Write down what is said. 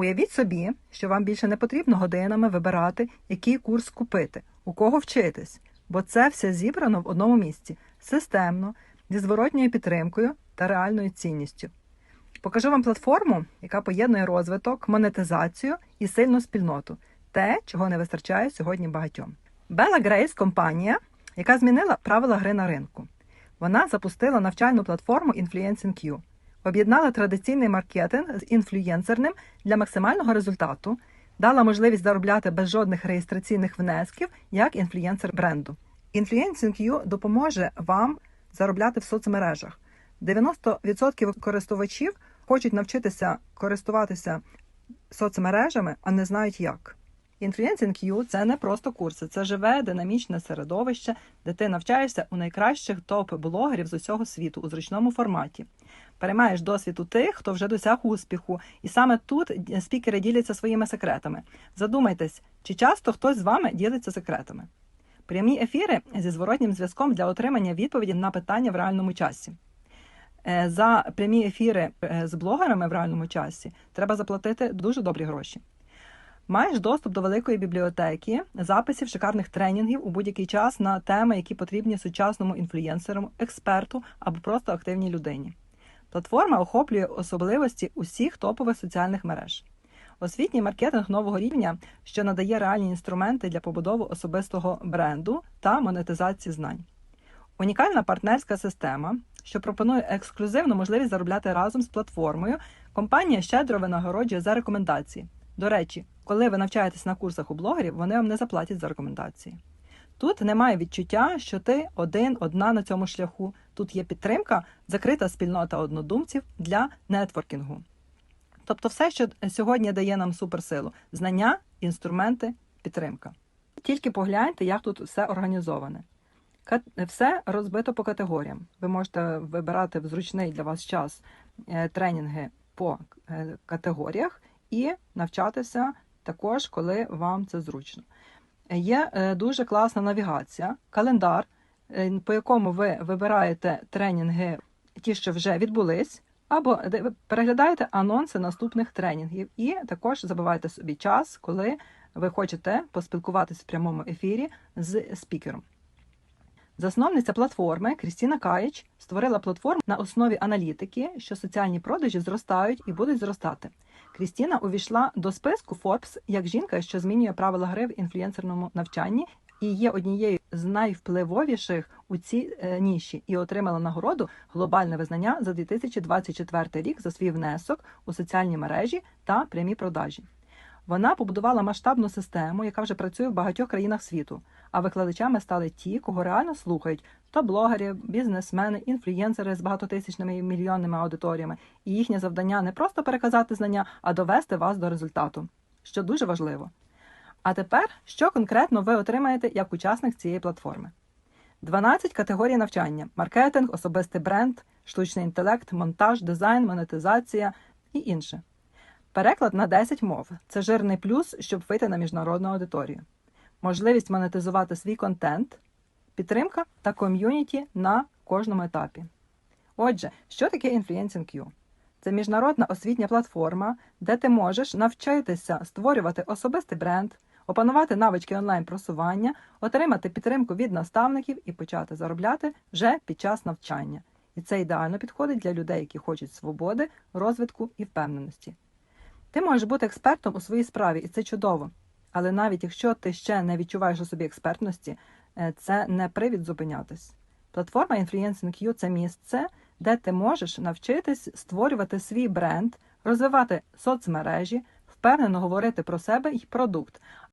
Уявіть собі, що вам більше не потрібно годинами вибирати, який курс купити, у кого вчитись, бо це все зібрано в одному місці системно, зі зворотньою підтримкою та реальною цінністю. Покажу вам платформу, яка поєднує розвиток, монетизацію і сильну спільноту те, чого не вистачає сьогодні багатьом. Bella Grace – компанія, яка змінила правила гри на ринку. Вона запустила навчальну платформу Influencing You, об'єднала традиційний маркетинг з інфлюєнсерним для максимального результату, дала можливість заробляти без жодних реєстраційних внесків як інфлюєнсер бренду. Influencing You допоможе вам заробляти в соцмережах. 90% користувачів хочуть навчитися користуватися соцмережами, а не знають як. Influencing You – це не просто курси, це живе динамічне середовище, де ти навчаєшся у найкращих топ-блогерів з усього світу у зручному форматі. Переймаєш досвід у тих, хто вже досяг успіху, і саме тут спікери діляться своїми секретами. Задумайтесь, чи часто хтось з вами ділиться секретами. Прямі ефіри зі зворотнім зв'язком для отримання відповіді на питання в реальному часі. Е, За прямі ефіри е, з блогерами в реальному часі треба заплатити дуже добрі гроші. Маєш доступ до великої бібліотеки, записів шикарних тренінгів у будь-який час на теми, які потрібні сучасному інфлюєнсеру, експерту або просто активній людині. Платформа охоплює особливості усіх топових соціальних мереж. Освітній маркетинг нового рівня, що надає реальні інструменти для побудови особистого бренду та монетизації знань. Унікальна партнерська система, що пропонує ексклюзивну можливість заробляти разом з платформою, компанія щедро винагороджує за рекомендації. До речі, коли ви навчаєтесь на курсах у блогерів, вони вам не заплатять за рекомендації. Тут немає відчуття, що ти один, одна на цьому шляху. Тут є підтримка, закрита спільнота однодумців для нетворкінгу. Тобто, все, що сьогодні дає нам суперсилу: знання, інструменти, підтримка. Тільки погляньте, як тут все організоване. Все розбито по категоріям. Ви можете вибирати в зручний для вас час е, тренінги по е, категоріях і навчатися також, коли вам це зручно. Є е, дуже класна навігація, календар, е, по якому ви вибираєте тренінги, ті, що вже відбулись, або переглядаєте анонси наступних тренінгів, і також забиваєте собі час, коли ви хочете поспілкуватися в прямому ефірі з спікером. Засновниця платформи Крістіна Каїч створила платформу на основі аналітики, що соціальні продажі зростають і будуть зростати. Крістіна увійшла до списку Forbes як жінка, що змінює правила гри в інфлюенсерному навчанні, і є однією з найвпливовіших у цій е, ніші, і отримала нагороду глобальне визнання за 2024 рік за свій внесок у соціальні мережі та прямі продажі. Вона побудувала масштабну систему, яка вже працює в багатьох країнах світу. А викладачами стали ті, кого реально слухають: то блогери, бізнесмени, інфлюєнсери з багатотисячними і мільйонними аудиторіями. І їхнє завдання не просто переказати знання, а довести вас до результату, що дуже важливо. А тепер, що конкретно ви отримаєте як учасник цієї платформи? 12 категорій навчання: маркетинг, особистий бренд, штучний інтелект, монтаж, дизайн, монетизація і інше. Переклад на 10 мов це жирний плюс, щоб вийти на міжнародну аудиторію. Можливість монетизувати свій контент, підтримка та ком'юніті на кожному етапі. Отже, що таке Influencing? Це міжнародна освітня платформа, де ти можеш навчитися створювати особистий бренд, опанувати навички онлайн-просування, отримати підтримку від наставників і почати заробляти вже під час навчання. І це ідеально підходить для людей, які хочуть свободи, розвитку і впевненості. Ти можеш бути експертом у своїй справі, і це чудово. Але навіть якщо ти ще не відчуваєш у собі експертності, е, це не привід зупинятись. Платформа Influencing це місце, де ти можеш навчитись створювати свій бренд, розвивати соцмережі, впевнено говорити про себе і продукт,